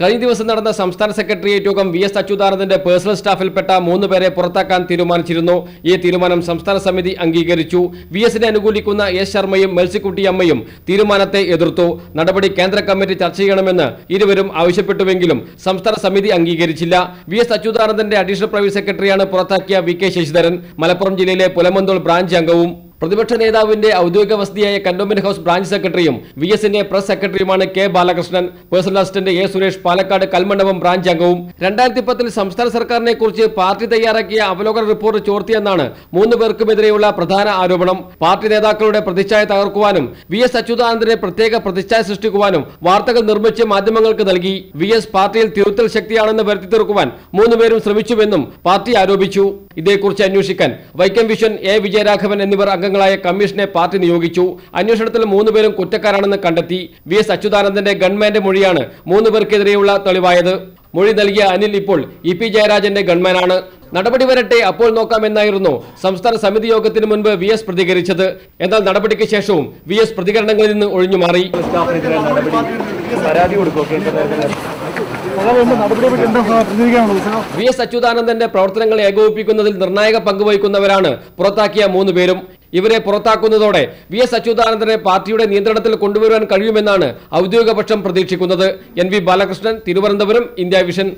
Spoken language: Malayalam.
കഴിഞ്ഞ ദിവസം നടന്ന സംസ്ഥാന സെക്രട്ടേറിയറ്റ് യോഗം വി എസ് അച്യുതാനന്ദന്റെ പേഴ്സണൽ സ്റ്റാഫിൽപ്പെട്ട മൂന്ന് പേരെ പുറത്താക്കാൻ തീരുമാനിച്ചിരുന്നു. ഈ തീരുമാനം സംസ്ഥാന സമിതി അംഗീകരിച്ചു. വി എസിനെ അനുകൂലിക്കുന്ന എസ് ശർമ്മയും മേഴ്സിക്കുട്ടി അമ്മയും തീരുമാനത്തെ എതിർത്തു. നടപടി കേന്ദ്ര കമ്മിറ്റി ചർച്ച ചെയ്യണമെന്ന് ഇരുവരും ആവശ്യപ്പെട്ടുവെങ്കിലും സംസ്ഥാന സമിതി അംഗീകരിച്ചില്ല. വി എസ് അച്യുതാനന്ദന്റെ അഡീഷണൽ പ്രൈവറ്റ് സെക്രട്ടറിയാണ് പുറത്താക്കിയ വി കെ ശശിധരൻ. മലപ്പുറം ജില്ലയിലെ പുലമന്തോൾ ബ്രാഞ്ച് അംഗവും പ്രതിപക്ഷ നേതാവിന്റെ ഔദ്യോഗിക വസതിയായ കന്റോൺമെന്റ് ഹൗസ് ബ്രാഞ്ച് സെക്രട്ടറിയും വി എസിന്റെ press സെക്രട്ടറിയുമാണ് K Balakrishnan. Personal assistant A Suresh Palakkad Kalmandapam branch അംഗവും. രണ്ടായിരത്തി പത്തിൽ സംസ്ഥാന സർക്കാരിനെ കുറിച്ച് പാർട്ടി തയ്യാറാക്കിയ അവലോകന റിപ്പോർട്ട് ചോർത്തിയെന്നാണ് മൂന്ന് പേർക്കുമെതിരെയുള്ള പ്രധാന ആരോപണം. പാർട്ടി നേതാക്കളുടെ പ്രതിച്ഛായ തകർക്കുവാനും വി എസ് അച്യുതാനന്ദനെ പ്രത്യേക പ്രതിച്ഛായ സൃഷ്ടിക്കുവാനും വാർത്തകൾ നിർമ്മിച്ച് മാധ്യമങ്ങൾക്ക് നൽകി. വി എസ് പാർട്ടിയിൽ തിരുത്തൽ ശക്തിയാണെന്ന് വരുത്തി തീർക്കുവാൻ മൂന്നുപേരും ശ്രമിച്ചുവെന്നും പാർട്ടി ആരോപിച്ചു. ഇതേക്കുറിച്ച് അന്വേഷിക്കാൻ വൈക്കം വിശ്വൻ എ വിജയരാഘവൻ എന്നിവർ അംഗങ്ങളായ കമ്മീഷനെ പാർട്ടി നിയോഗിച്ചു. അന്വേഷണത്തിൽ മൂന്നുപേരും കുറ്റക്കാരാണെന്ന് കണ്ടെത്തി. വി എസ് അച്യുതാനന്ദന്റെ ഗൺമാന്റെ മൊഴിയാണ് മൂന്നുപേർക്കെതിരെയുള്ള തെളിവായത്. മൊഴി നൽകിയ അനിൽ ഇപ്പോൾ ഇ പി ജയരാജന്റെ ഗൺമാനാണ്. നടപടി വരട്ടെ അപ്പോൾ നോക്കാമെന്നായിരുന്നു സംസ്ഥാന സമിതി യോഗത്തിന് മുൻപ് വി എസ് പ്രതികരിച്ചത്. എന്നാൽ നടപടിക്ക് ശേഷവും വി എസ് പ്രതികരണങ്ങളിൽ നിന്ന് ഒഴിഞ്ഞുമാറി. പരാതി കൊടുക്കുമോ വി എസ് അച്യുതാനന്ദന്റെ പ്രവർത്തനങ്ങൾ ഏകോപിപ്പിക്കുന്നതിൽ നിർണായക പങ്കുവഹിക്കുന്നവരാണ് പുറത്താക്കിയ മൂന്ന് പേരും. ഇവരെ പുറത്താക്കുന്നതോടെ വി എസ് അച്യുതാനന്ദനെ പാർട്ടിയുടെ നിയന്ത്രണത്തിൽ കൊണ്ടുവരുവാൻ കഴിയുമെന്നാണ് ഔദ്യോഗിക പക്ഷം പ്രതീക്ഷിക്കുന്നത്. N V Balakrishnan Thiruvananthapuram India Vision.